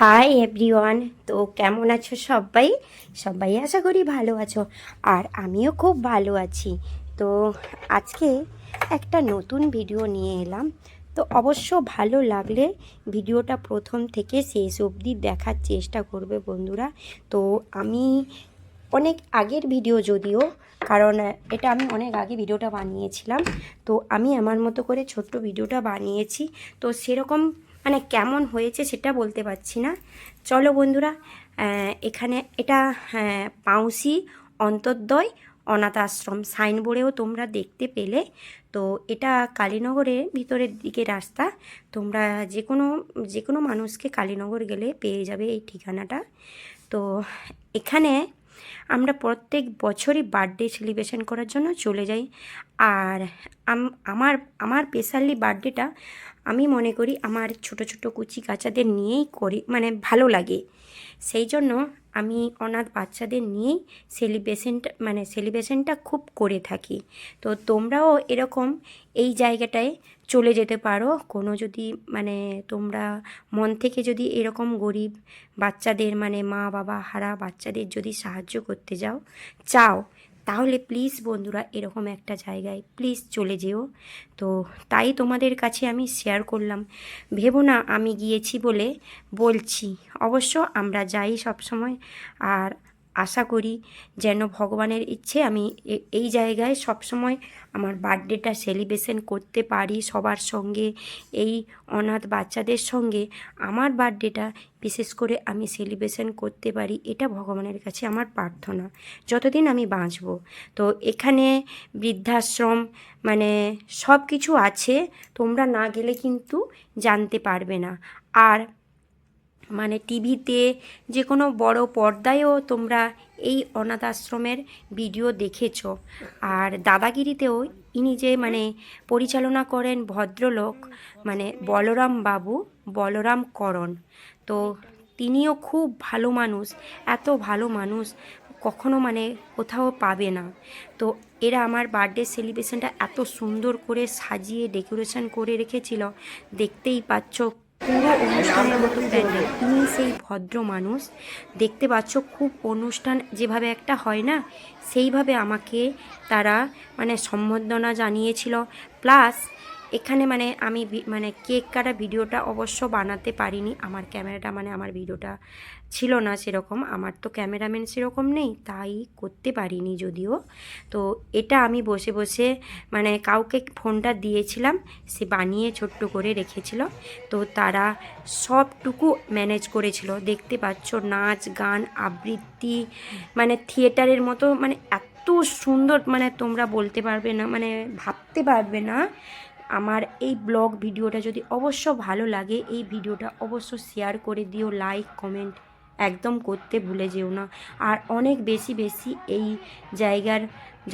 Hi everyone তো কেমন আছো সবাই? সবাই আশা করি ভালো আছো। আর আমিও খুব ভালো আছি। তো আজকে একটা নতুন ভিডিও নিয়ে এলাম। তো অবশ্য ভালো লাগলে ভিডিওটা প্রথম থেকে শেষ অবধি দেখার চেষ্টা করবে বন্ধুরা। তো আমি অনেক আগের ভিডিও যদিও, কারণ এটা আমি অনেক আগে ভিডিওটা বানিয়েছিলাম। তো আমি আমার মতো করে ছোট্ট ভিডিওটা বানিয়েছি। তো সেরকম মানে কেমন হয়েছে সেটা বলতে পারছি না। চলো বন্ধুরা এখানে এটা হ্যাঁ, পাউসি অন্তর্দয় অনাথ আশ্রম সাইনবোর্ডেও তোমরা দেখতে পেলে। তো এটা কালীনগরের ভিতরের দিকে রাস্তা। তোমরা যে কোনো যে কোনো মানুষকে কালীনগর গেলে পেয়ে যাবে এই ঠিকানাটা। তো এখানে আমরা প্রত্যেক বছরই বার্থডে সেলিব্রেশন করার জন্য চলে যাই। আর আমার আমার স্পেশালি বার্থডেটা আমি মনে করি আমার ছোট ছোট কুচি কাচাদের নিয়েই করি মানে ভালো লাগে। সেই জন্য আমি অনাথ বাচ্চাদের নিয়েই সেলিব্রেশনটা মানে সেলিব্রেশনটা খুব করে থাকি। তো তোমরাও এরকম এই জায়গাটায় চলে যেতে পারো। কোনো যদি মানে তোমরা মন থেকে যদি এরকম গরিব বাচ্চাদের মানে মা বাবা হারা বাচ্চাদের যদি সাহায্য করতে যাও, চাও। তাহলে প্লিজ বন্ধুরা এরকম একটা জায়গায় প্লিজ চলে যেও। তো তাই তোমাদের কাছে আমি শেয়ার করলাম। ভেবো না আমি গিয়েছি বলে বলছি। অবশ্য আমরা যাই সবসময়। আর আশা করি যেন ভগবানের ইচ্ছে আমি এই জায়গায় সব সময় আমার বার্থডেটা সেলিব্রেশন করতে পারি সবার সঙ্গে। এই অনাথ বাচ্চাদের সঙ্গে আমার বার্থডেটা বিশেষ করে আমি সেলিব্রেশন করতে পারি, এটা ভগবানের কাছে আমার প্রার্থনা। যতদিন আমি বাঁচব। তো এখানে বৃদ্ধাশ্রম মানে সব কিছু আছে, তোমরা না গেলে কিন্তু জানতে পারবে না। আর মানে টিভিতে যে কোনো বড় পর্দায়ও তোমরা এই অনাথ আশ্রমের ভিডিও দেখেছ। আর দাদাগিরিতেও ইনি যে মানে পরিচালনা করেন ভদ্রলোক মানে বলরাম বাবু, বলরাম করণ। তো তিনিও খুব ভালো মানুষ, এত ভালো মানুষ, কখনো মানে কোথাও পাবে না। তো এরা আমার বার্থডে সেলিব্রেশনটা এত সুন্দর করে সাজিয়ে ডেকোরেশন করে রেখেছিল, দেখতেই পাচ্ছ পুরো অনুষ্ঠানের প্যান্ডেল তিনি সেই ভদ্র মানুষ, দেখতে পাচ্ছ খুব অনুষ্ঠান যেভাবে একটা হয় না, সেইভাবে আমাকে তারা মানে সম্বর্ধনা জানিয়েছিল। প্লাস এখানে মানে আমি মানে কেক কাটা ভিডিওটা অবশ্য বানাতে পারিনি। আমার ক্যামেরাটা মানে আমার ভিডিওটা ছিল না সেরকম। আমার তো ক্যামেরাম্যান সেরকম নেই, তাই করতে পারিনি যদিও। তো এটা আমি বসে বসে মানে কাউকে ফোনটা দিয়েছিলাম, সে বানিয়ে ছোট্ট করে রেখেছিল। তো তারা সবটুকু ম্যানেজ করেছিল। দেখতে পাচ্ছ, নাচ, গান, আবৃত্তি মানে থিয়েটারের মতো মানে এত সুন্দর মানে তোমরা বলতে পারবে না মানে ভাবতে পারবে না আমার এই ব্লগ ভিডিওটা যদি অবশ্য ভালো লাগে, এই ভিডিওটা অবশ্য শেয়ার করে দিও লাইক কমেন্ট একদম করতে ভুলে যেও না। আর অনেক বেশি বেশি এই জায়গার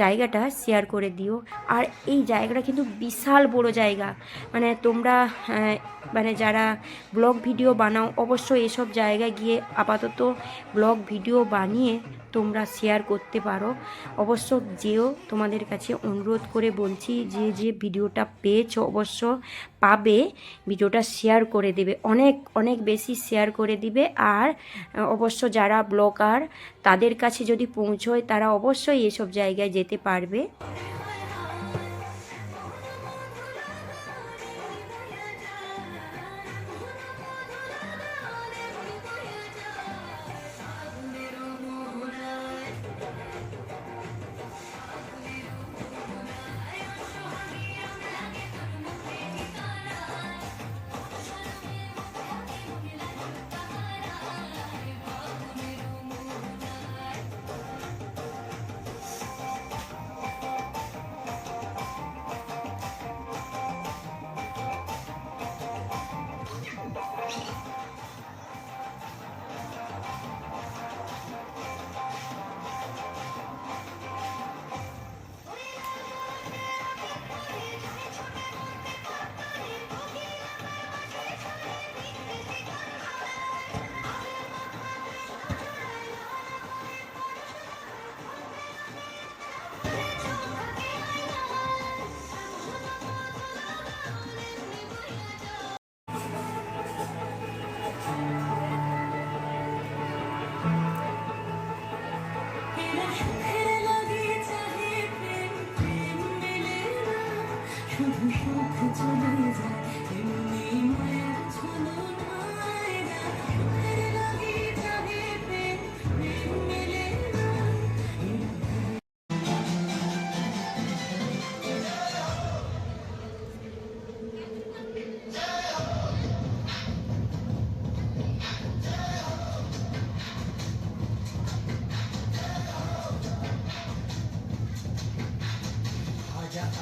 জায়গাটা শেয়ার করে দিও। আর এই জায়গাটা কিন্তু বিশাল বড় জায়গা। মানে তোমরা মানে যারা ব্লগ ভিডিও বানাও, অবশ্যই এসব জায়গায় গিয়ে আপাতত ব্লগ ভিডিও বানিয়ে তোমরা শেয়ার করতে পারো। অবশ্য যেও তোমাদের কাছে অনুরোধ করে বলছি যে যে ভিডিওটা পেয়েছ অবশ্য পাবে, ভিডিওটা শেয়ার করে দেবে। অনেক অনেক বেশি শেয়ার করে দিবে। আর অবশ্য যারা ব্লগার তাদের কাছে যদি পৌঁছয় তারা অবশ্যই এসব জায়গায় যেতে পারবে।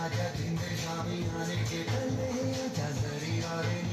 आजा जिंदे शामी आने के पल में आजा ज़रिया रे।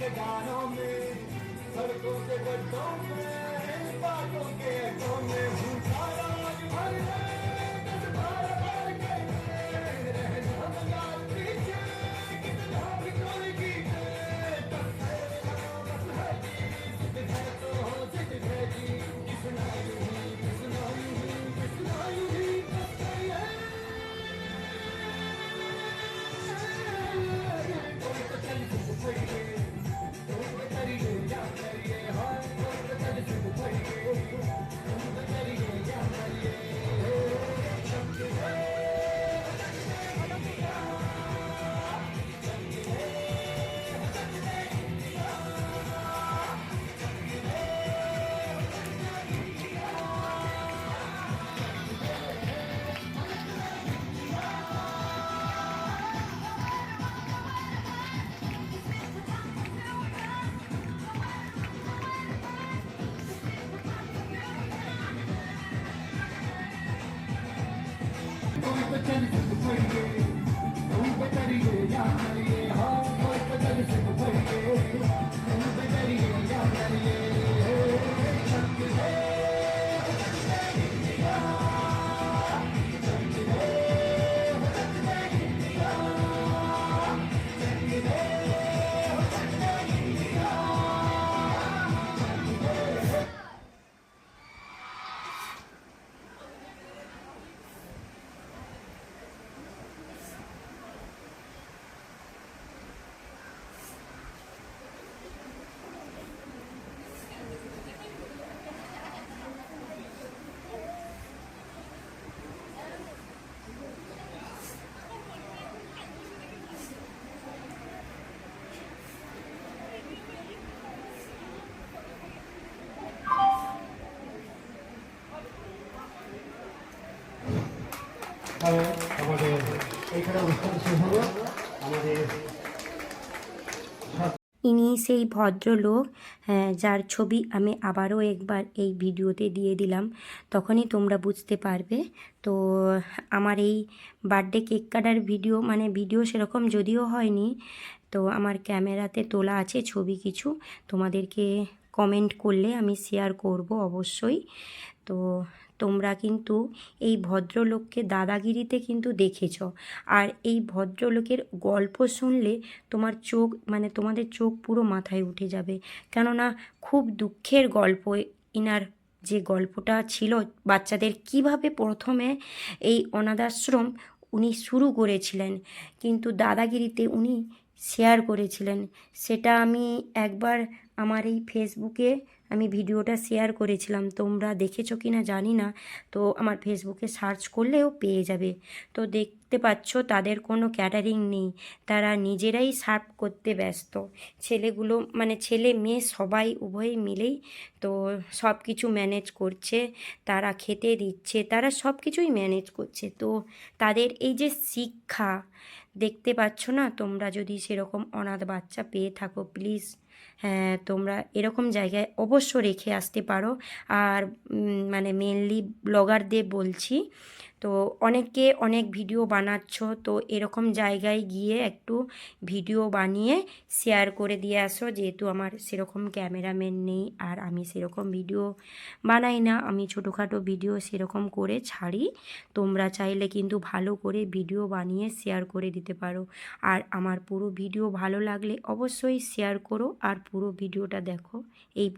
के गानों में, सड़कों के गड्ढों में बातों के अड्डों में भूखा राज भर है তাহলে আমাদের এখানে অনুষ্ঠান শেষ হলো আমাদের ইনি সেই ভদ্রলোক হ্যাঁ, যার ছবি আমি আবারও একবার এই ভিডিওতে দিয়ে দিলাম। তখনই তোমরা বুঝতে পারবে। তো আমার এই বার্থডে কেক কাটার ভিডিও মানে ভিডিও সেরকম যদিও হয়নি তো আমার ক্যামেরাতে তোলা আছে ছবি কিছু। তোমাদেরকে কমেন্ট করলে আমি শেয়ার করব অবশ্যই। তো তোমরা কিন্তু এই ভদ্রলোককে দাদাগিরিতে কিন্তু দেখেছ। আর এই ভদ্রলোকের গল্প শুনলে তোমার চোখ মানে তোমাদের চোখ পুরো মাথায় উঠে যাবে। কেননা খুব দুঃখের গল্প ইনার যে গল্পটা ছিল বাচ্চাদের, কীভাবে প্রথমে এই অনাথাশ্রম উনি শুরু করেছিলেন, কিন্তু দাদাগিরিতে উনি শেয়ার করেছিলেন। সেটা আমি একবার আমার এই ফেসবুকে আমি ভিডিওটা শেয়ার করেছিলাম, তোমরা দেখেছ কি না জানি না। তো আমার ফেসবুকে সার্চ করলেও পেয়ে যাবে। তো দেখতে পাচ্ছ, তাদের কোনো ক্যাটারিং নেই। তারা নিজেরাই সার্ভ করতে ব্যস্ত। ছেলেগুলো মানে ছেলে মেয়ে সবাই উভয়ই মিলেই তো সব কিছু ম্যানেজ করছে, তারা খেতে দিচ্ছে, তারা সব কিছুই ম্যানেজ করছে। তো তাদের এই যে শিক্ষা, দেখতে পাচ্ছ না? তোমরা যদি সেরকম অনাথ বাচ্চা পেয়ে থাকো, প্লিজ। তোমরা এরকম জায়গায় অবশ্য রেখে আসতে পারো। আর মানে মেনলি ব্লগারদের বলছি তো অনেকে অনেক ভিডিও বানাচ্ছ, তো এরকম জায়গায় গিয়ে একটু ভিডিও বানিয়ে শেয়ার করে দিয়ে আসো। যেহেতু আমার সেরকম ক্যামেরাম্যান নেই আর আমি সেরকম ভিডিও বানাই না, আমি ছোটোখাটো ভিডিও সেরকম করে ছাড়ি। তোমরা চাইলে কিন্তু ভালো করে ভিডিও বানিয়ে শেয়ার করে দিতে পারো। আর আমার পুরো ভিডিও ভালো লাগলে অবশ্যই শেয়ার করো। আর পুরো ভিডিওটা দেখো। এই